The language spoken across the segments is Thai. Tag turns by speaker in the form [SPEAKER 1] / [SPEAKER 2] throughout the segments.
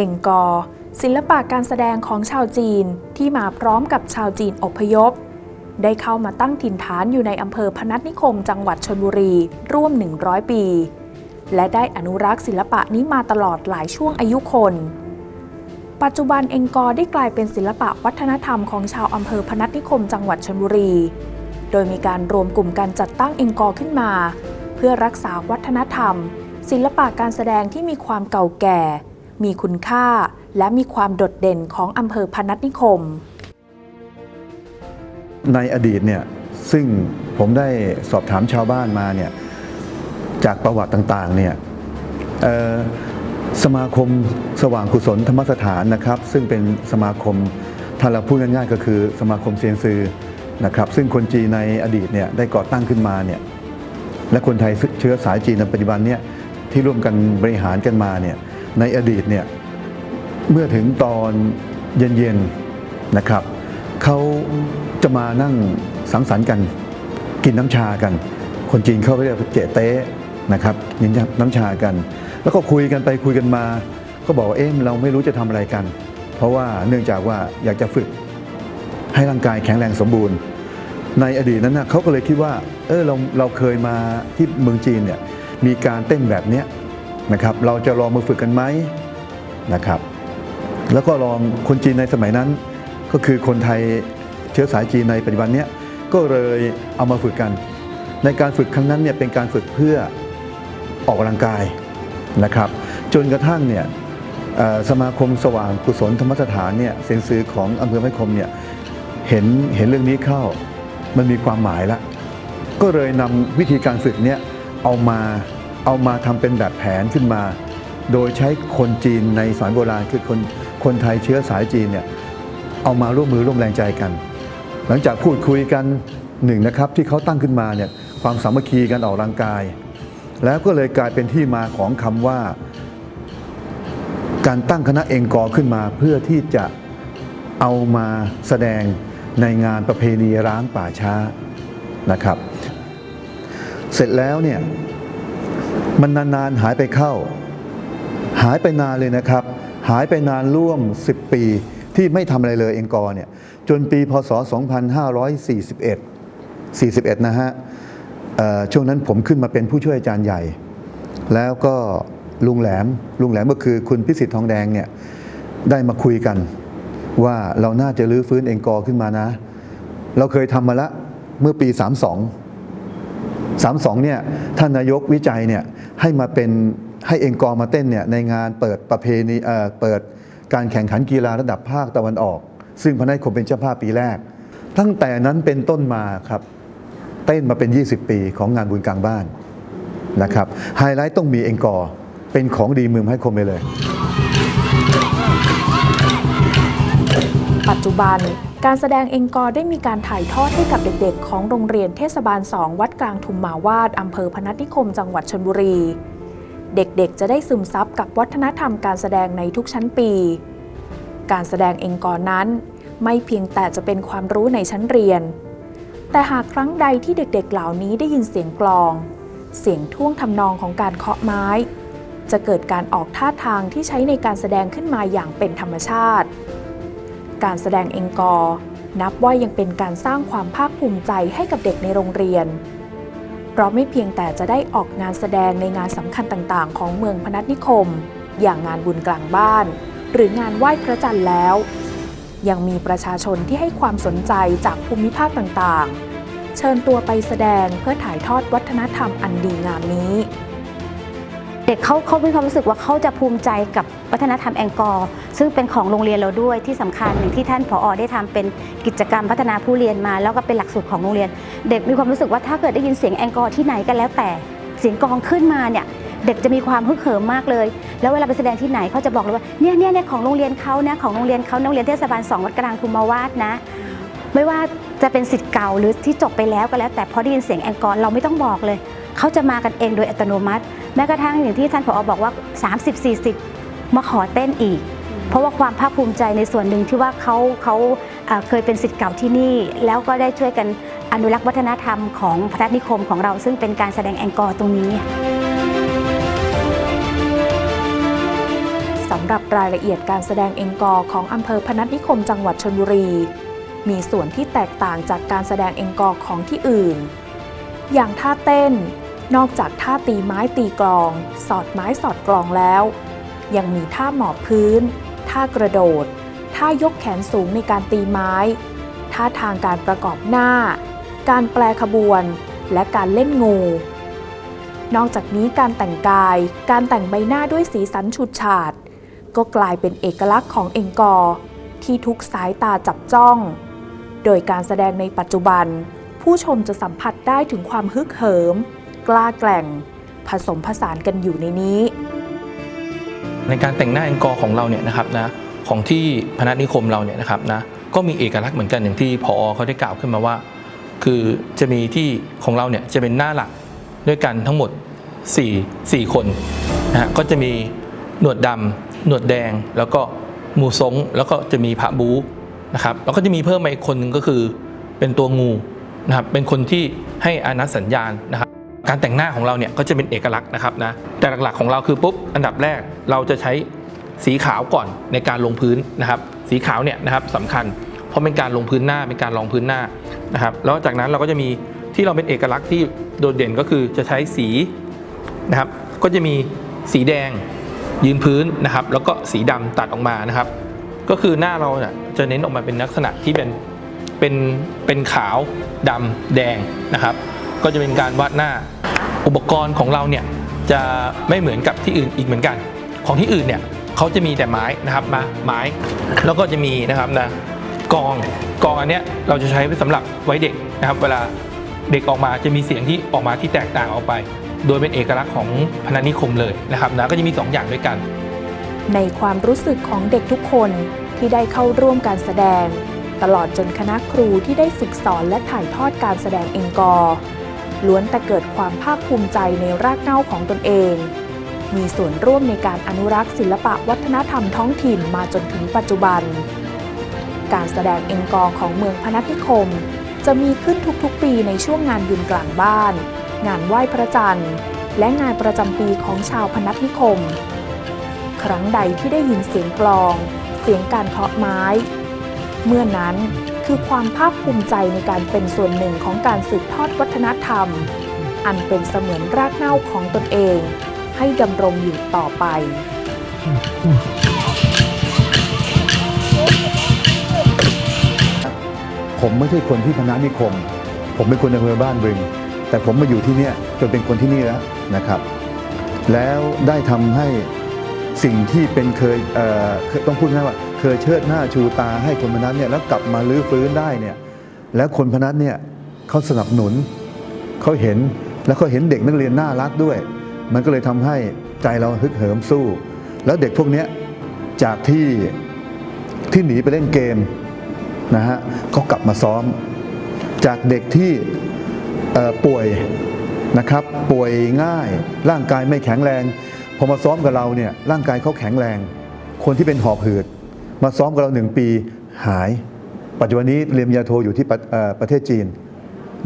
[SPEAKER 1] เองกอร์ศิลปะการแสดงของชาวจีนที่มาพร้อมกับชาวจีนอพยพ ได้เข้ามาตั้งถิ่นฐานอยู่ในอำเภอพนัสนิคมจังหวัดชนบุรีร่วม 100 ปี และได้อนุรักษ์ศิลปะนี้มาตลอดหลายช่วงอายุคน ปัจจุบันเองกอได้กลายเป็นศิลปะวัฒนธรรมของชาวอำเภอพนัสนิคมจังหวัดชนบุรี โดยมีการรวมกลุ่มการจัดตั้งเองกอขึ้นมา เพื่อรักษาวัฒนธรรม ศิลปะการแสดงที่มีความเก่าแก่ มีคุณค่า และมีความโดดเด่นของอำเภอพนัสนิคม
[SPEAKER 2] ในอดีตเนี่ยซึ่งผมได้สอบถามชาวบ้านมาเนี่ยจากประวัติต่างๆเนี่ยสมาคมสว่างกุศลธรรมสถานนะครับ ซึ่งเป็นสมาคมถ้าเราพูดง่ายๆก็คือสมาคมเซียนซือนะครับ ซึ่งคนจีนในอดีตเนี่ยได้ก่อตั้งขึ้นมาเนี่ยและคนไทยเชื้อสายจีนในปัจจุบันเนี่ยที่ร่วมกันบริหารกันมาเนี่ย ในอดีตเนี่ยเมื่อถึงตอนเย็นๆนะครับเขาจะมานั่งสังสรรค์กัน กินน้ำชากัน คนจีนเขาเรียกเจเต้นะครับกินน้ำชากัน แล้วก็คุยกันไปคุยกันมา ก็บอกว่าเอ๊ะเราไม่รู้จะทำอะไรกัน เพราะว่าเนื่องจากว่าอยากจะฝึกให้ร่างกายแข็งแรงสมบูรณ์ ในอดีตนั้นนะเขาก็เลยคิดว่าเออเราเราเคยมาที่เมืองจีนเนี่ยมีการเต้นแบบเนี้ย นะครับ เราจะลองมาฝึกกันไหมนะครับ แล้วก็ลองคนจีนในสมัยนั้น ก็คือคนไทยเชื้อสายจีนในปัจจุบันเนี้ยก็เลยเอามาฝึกกัน ในการฝึกครั้งนั้นเนี่ยเป็นการฝึกเพื่อออกกำลังกายนะครับ จนกระทั่งเนี่ยสมาคมสว่างกุศลธรรมสถานเนี่ยเซนซือของอำเภอแม่คมเนี่ยเห็นเห็นเรื่องนี้เข้ามันมีความหมายละก็เลยนำวิธีการฝึกเนี่ยเอามา เอามาทำเป็นแบบแผนขึ้นมา โดยใช้คนจีนในสมัยโบราณคือคนคนไทยเชื้อสายจีนเนี่ยเอามาร่วมมือร่วมแรงใจกัน หลังจากพูดคุยกันหนึ่งนะครับที่เขาตั้งขึ้นมาเนี่ยความสามัคคีกันออกกำลังกาย แล้วก็เลยกลายเป็นที่มาของคำว่า การตั้งคณะเองกอขึ้นมาเพื่อที่จะเอามาแสดงในงานประเพณีร้างป่าช้านะครับ เสร็จแล้วเนี่ย มันนานๆหายไปเข้า หายไปนานเลยนะครับ หายไปนานร่วม 10 ปีที่ไม่ทำอะไรเลยเองกอเนี่ยจนปีพศ 2541 41 นะฮะช่วงนั้นผมขึ้นมาเป็นผู้ช่วยอาจารย์ใหญ่ แล้วก็ลุงแหลมลุงแหลมก็คือคุณพิสิทธิ์ทองแดงเนี่ยได้มาคุยกัน ว่าเราน่าจะรื้อฟื้นเองกอขึ้นมานะ เราเคยทำมาละเมื่อปี 32 32เนี่ยท่านนายกวิจัยเนี่ยให้มาเป็นให้เองกอมาเต้นเนี่ยในงานเปิดประเพณีเอ่อเปิดการแข่งขันกีฬาระดับภาคตะวันออก ซึ่งพระนครเป็นเจ้าภาพปีแรก ตั้งแต่นั้นเป็นต้นมาครับเต้นมาเป็น 20 ปีของงานบุญกลางบ้านนะครับไฮไลท์ต้องมีเองกอเป็นของดีเมืองให้คมไปเลย
[SPEAKER 1] ปัจจุบัน การแสดงเองกอร์ได้มีการถ่ายทอดให้กับเด็กๆ ของโรงเรียนเทศบาล 2 วัดกลางทุมมาวาดอำเภอพนัสนิคม จังหวัดชนบุรี เด็กๆ จะได้ซึมซับกับวัฒนธรรมการแสดงในทุกชั้นปี การแสดงเองกอร์นั้น ไม่เพียงแต่จะเป็นความรู้ในชั้นเรียน แต่หากครั้งใดที่เด็กๆ เหล่านี้ได้ยินเสียงกลอง เสียงท่วงทำนองของการเคาะไม้ จะเกิดการออกท่าทางที่ใช้ในการแสดงขึ้นมาอย่างเป็นธรรมชาติ การแสดงเองกอร์นับว่ายังเป็นการสร้างความภาคภูมิใจให้กับเด็กในโรงเรียน เพราะไม่เพียงแต่จะได้ออกงานแสดงในงานสำคัญต่างๆ ของเมืองพนัสนิคม อย่างงานบุญกลางบ้าน หรืองานไหว้พระจันทร์แล้ว ยังมีประชาชนที่ให้ความสนใจจากภูมิภาคต่างๆ เชิญตัวไปแสดงเพื่อถ่ายทอดวัฒนธรรมอันดีงามนี้
[SPEAKER 3] เด็กเขาเขามีความรู้สึกว่าเขาจะภูมิใจกับวัฒนธรรมแองกอร์ซึ่งเป็นของโรงเรียนเราด้วยที่สำคัญอย่างที่ท่านผอได้ทำเป็นกิจกรรมพัฒนาผู้เรียนมา แล้วก็เป็นหลักสูตรของโรงเรียน เด็กมีความรู้สึกว่าถ้าเกิดได้ยินเสียงแองกอร์ที่ไหนก็แล้วแต่เสียงกองขึ้นมาเนี่ยเด็กจะมีความฮึกเหิมมากเลย แล้วเวลาไปแสดงที่ไหนเขาจะบอกเลยว่าเนี่ยเนี่ยเนี่ยของโรงเรียนเขานะของโรงเรียนเขาโรงเรียนเทศบาลสองวัดกลางทุมมาวาดนะ ไม่ว่าจะเป็นสิทธิ์เก่าหรือที่จบไปแล้วก็แล้ว แต่พอได้ยินเสียงแองกอร์เราไม่ต้องบอกเลย เขาจะมากันเองโดยอัตโนมัติ แม้กระทั่งอย่างที่ท่านผอบอกว่า 30-40 มาขอเต้นอีก เพราะว่าความภาคภูมิใจในส่วนหนึ่งที่ว่าเขาเขาเคยเป็นสิทธิ์เก่าที่นี่ แล้วก็ได้ช่วยกันอนุรักษ์วัฒนธรรมของพระนิคมของเราซึ่งเป็นการแสดงแองกอร์ตรงนี้
[SPEAKER 1] สำหรับรายละเอียดการแสดงเองกอร์ของอำเภอพนัสนิคมจังหวัดชนบุรี มีส่วนที่แตกต่างจากการแสดงเองกอร์ของที่อื่น อย่างท่าเต้น นอกจากท่าตีไม้ตีกลอง สอดไม้สอดกลองแล้ว ยังมีท่าหมอบพื้น ท่ากระโดด ท่ายกแขนสูงในการตีไม้ ท่าทางการประกอบหน้า การแปลขบวน และการเล่นงู นอกจากนี้การแต่งกาย การแต่งใบหน้าด้วยสีสันฉูดฉาด ก็กลายเป็นเอกลักษณ์ของเองกอร์ที่ทุกสายตาจับจ้อง โดยการแสดงในปัจจุบัน ผู้ชมจะสัมผัสได้ถึงความฮึกเหิม กล้าแกร่ง ผสมผสานกันอยู่ในนี้
[SPEAKER 4] ในการแต่งหน้าแองกอร์ของเราเนี่ยนะครับนะของที่พนัสนิคมเราเนี่ยนะครับนะก็มีเอกลักษณ์เหมือนกันอย่างที่พอเขาได้กล่าวขึ้นมาว่า คือจะมีที่ของเราเนี่ยจะเป็นหน้าหลักด้วยกันทั้งหมด 4 4 คนนะฮะก็จะมีหนวดดำหนวดแดง แล้วก็มูซงแล้วก็จะมีพระบูนะครับแล้วก็จะมีเพิ่มมาอีกคนหนึ่งก็คือเป็นตัวงูนะครับเป็นคนที่ให้อานัสัญญาณนะครับ การแต่งหน้าของเราเนี่ยก็จะเป็นเอกลักษณ์นะครับนะแต่หลักๆของเราคือปุ๊บอันดับแรกเราจะใช้สีขาวก่อนในการลงพื้นนะครับ สีขาวเนี่ยนะครับสำคัญ เพราะเป็นการลงพื้นหน้าเป็นการรองพื้นหน้านะครับแล้วจากนั้นเราก็จะมีที่เราเป็นเอกลักษณ์ที่โดดเด่นก็คือจะใช้สีนะครับ ก็จะมีสีแดงยืนพื้นนะครับ แล้วก็สีดำตัดออกมานะครับ ก็คือหน้าเราเนี่ยจะเน้นออกมาเป็นลักษณะที่เป็นเป็นเป็นขาวดำแดงนะครับ ก็จะเป็นการวาดหน้า อุปกรณ์ของเราเนี่ยจะไม่เหมือนกับที่อื่นอีกเหมือนกัน ของที่อื่นเนี่ยเขาจะมีแต่ไม้นะครับมาไม้ แล้วก็จะมีนะครับนะกองกองอันเนี้ยเราจะใช้ไว้สำหรับไว้เด็กนะครับ เวลาเด็กออกมาจะมีเสียงที่ออกมาที่แตกต่างออกไป โดยเป็นเอกลักษณ์ของพนัสนิคมเลยนะครับนะก็จะมีสองอย่างด้วยกัน
[SPEAKER 1] ในความรู้สึกของเด็กทุกคนที่ได้เข้าร่วมการแสดง ตลอดจนคณะครูที่ได้ฝึกสอนและถ่ายทอดการแสดงเองกอร์ ล้วนแต่เกิดความภาคภูมิใจในรากเหง้าของตนเอง มีส่วนร่วมในการอนุรักษ์ศิลปะวัฒนธรรมท้องถิ่นมาจนถึงปัจจุบัน การแสดงเองกอร์ของเมืองพนัสนิคม จะมีขึ้นทุกๆปีในช่วงงานบุญกลางบ้าน งานไหว้พระจันทร์ และงานประจำปีของชาวพนัสนิคม ครั้งใดที่ได้ยินเสียงกลอง เสียงการเคาะไม้ เมื่อนั้น คือความภาคภูมิใจในการเป็นส่วนหนึ่งของการสืบทอดวัฒนธรรม อันเป็นเสมือนรากเหง้าของตนเอง ให้ดำรงอยู่ต่อไป
[SPEAKER 2] ผมไม่ใช่คนที่พนานิคม ผมเป็นคนในอำเภอบ้านบึง แต่ผมมาอยู่ที่นี่จนเป็นคนที่นี่แล้วนะครับ แล้วได้ทำให้สิ่งที่เป็นเคยเออเคยต้องพูดง่ายว่า เคยเชิดหน้าชูตาให้คนพนัสเนี่ยแล้วกลับมาลื้อฟื้นได้เนี่ยแล้วคนพนัสเนี่ยเขาสนับสนุนเขาเห็นแล้วเขาเห็นเด็กนักเรียนน่ารักด้วย มันก็เลยทำให้ใจเราฮึกเหิมสู้ แล้วเด็กพวกเนี้ยจากที่ที่หนีไปเล่นเกมนะฮะก็กลับมาซ้อม จากเด็กที่ป่วยนะครับป่วยง่ายร่างกายไม่แข็งแรง พอมาซ้อมกับเราเนี่ยร่างกายเขาแข็งแรง คนที่เป็นหอบหืด มาซ้อมกับเราหนึ่งปีหาย ปัจจุบันนี้เรียนปริญญาโทอยู่ที่ประเอ่ประเทศจีน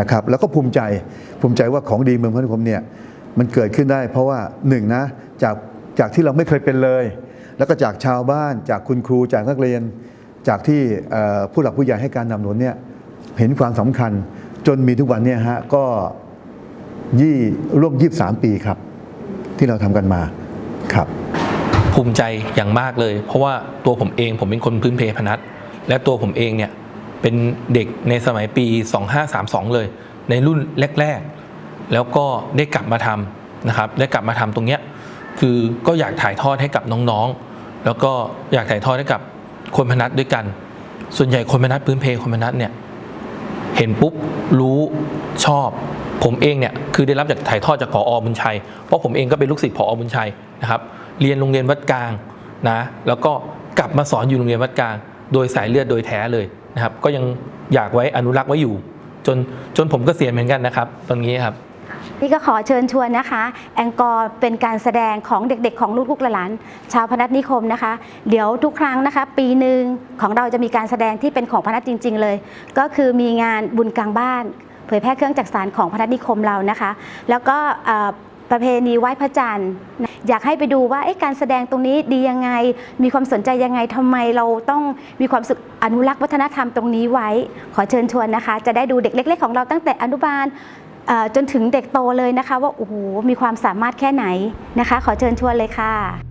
[SPEAKER 2] นะครับแล้วก็ภูมิใจภูมิใจว่าของดีเมืองพัทยมเนี่ยมันเกิดขึ้นได้ เพราะว่าหนึ่งนะจากจากที่เราไม่เคยเป็นเลย แล้วก็จากชาวบ้านจากคุณครูจากนักเรียน จากที่ผู้หลักผู้ใหญ่ให้การนำหนุนเนี่ยเห็นความสำคัญจนมีทุกวันเนี่ยฮะก็ยี่ร่วม 23 ปีครับ ที่เราทำกันมาครับ
[SPEAKER 4] ภูมิใจอย่างมากเลย เพราะว่าตัวผมเองผมเป็นคนพื้นเพพนัสและตัวผมเองเนี่ยเป็นเด็กในสมัยปี 2532 เลย ในรุ่นแรก ๆ แล้วก็ได้กลับมาทำนะครับได้กลับมาทำตรงเนี้ยคือก็อยากถ่ายทอดให้กับน้องๆ แล้วก็อยากถ่ายทอดให้กับคนพนัสด้วยกัน ส่วนใหญ่คนพนัสพื้นเพคนพนัสเนี่ยเห็นปุ๊บรู้ชอบ ผมเองเนี่ยคือได้รับจากถ่ายทอดจากผออบุญชัย เพราะผมเองก็เป็นลูกศิษย์ผอบุญชัยนะครับ เรียนโรงเรียนวัดกลางนะแล้วก็กลับมาสอนอยู่โรงเรียนวัดกลาง โดยสายเลือดโดยแท้เลยนะครับ ก็ยังอยากไว้อนุรักษ์ไว้อยู่ จนจนผมก็เสียเหมือนกันนะครับ ตรงนี้ครับ
[SPEAKER 3] นี่ก็ขอเชิญชวนนะคะ แองกอร์เป็นการแสดงของเด็กๆ ของลูกๆหลานชาวพนัสนิคมนะคะ เดี๋ยวทุกครั้งนะคะ ปีหนึ่งของเราจะมีการแสดงที่เป็นของพนัสจริง ๆ เลย ก็คือมีงานบุญกลางบ้าน เผยแพร่เครื่องจักสารของพนัสนิคมเรานะคะ แล้วก็ประเพณีไหว้พระจันทร์ อยากให้ไปดูว่าการแสดงตรงนี้ดียังไง มีความสนใจยังไงทำไมเราต้องมีความสึกอนุรักษ์วัฒนธรรมตรงนี้ไว้ ขอเชิญชวนนะคะ จะได้ดูเด็กเล็ก ๆ ของเราตั้งแต่อนุบาลจนถึงเด็กโตเลยนะคะ ว่าโอ้โหมีความสามารถแค่ไหนนะคะ ขอเชิญชวนเลยค่ะ